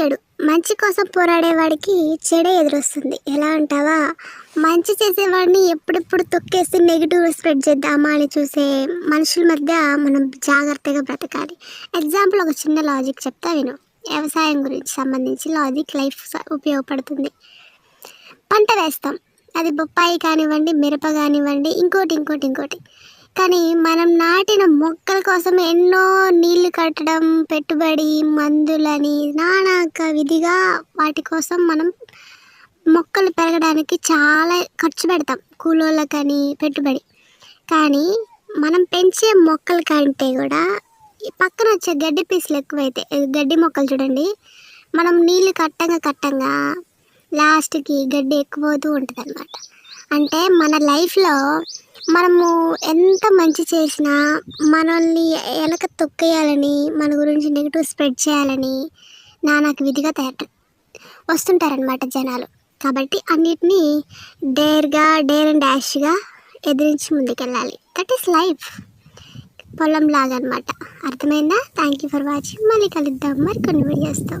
చెడు. మంచి కోసం పోరాడేవాడికి చెడే ఎదురొస్తుంది. ఎలా అంటావా? మంచి చేసేవాడిని ఎప్పుడెప్పుడు తొక్కేసి నెగిటివ్ స్ప్రెడ్ చేద్దామా అని చూసే మనుషుల మధ్య మనం జాగ్రత్తగా బ్రతకాలి. ఎగ్జాంపుల్ ఒక చిన్న లాజిక్ చెప్తా విను. వ్యవసాయం గురించి సంబంధించి లాజిక్ లైఫ్ ఉపయోగపడుతుంది. పంట వేస్తాం. అది బొప్పాయి కానివ్వండి మిరప కానివ్వండి ఇంకోటి ఇంకోటి ఇంకోటి. కానీ మనం నాటిన మొక్కల కోసం ఎన్నో నీళ్ళు కట్టడం పెట్టుబడి మందులని నానాక విధిగా వాటి కోసం మనం మొక్కలు పెరగడానికి చాలా ఖర్చు పెడతాం కూలోళ్ళకని పెట్టుబడి. కానీ మనం పెంచే మొక్కల కంటే కూడా పక్కన వచ్చే గడ్డి పీసులు ఎక్కువైతే గడ్డి మొక్కలు చూడండి మనం నీళ్ళు కట్టంగా కట్టంగా లాస్ట్కి గడ్డి ఎక్కువవుతూ ఉంటుంది అనమాట అంటే మన లైఫ్లో మనము ఎంత మంచి చేసినా మనల్ని వెనక తొక్కేయాలని మన గురించి నెగిటివ్ స్ప్రెడ్ చేయాలని నా నాకు విధిగా తయారు వస్తుంటారనమాట జనాలు. కాబట్టి అన్నిటినీ డేర్గా డేర్ అండ్ డాష్గా ఎదిరించి ముందుకెళ్ళాలి. దట్ ఈస్ లైఫ్ పొలం లాగా అనమాట అర్థమైందా? థ్యాంక్ యూ ఫర్ వాచింగ్ మళ్ళీ కలుద్దాం. మరి కొన్ని వీడియోస్తో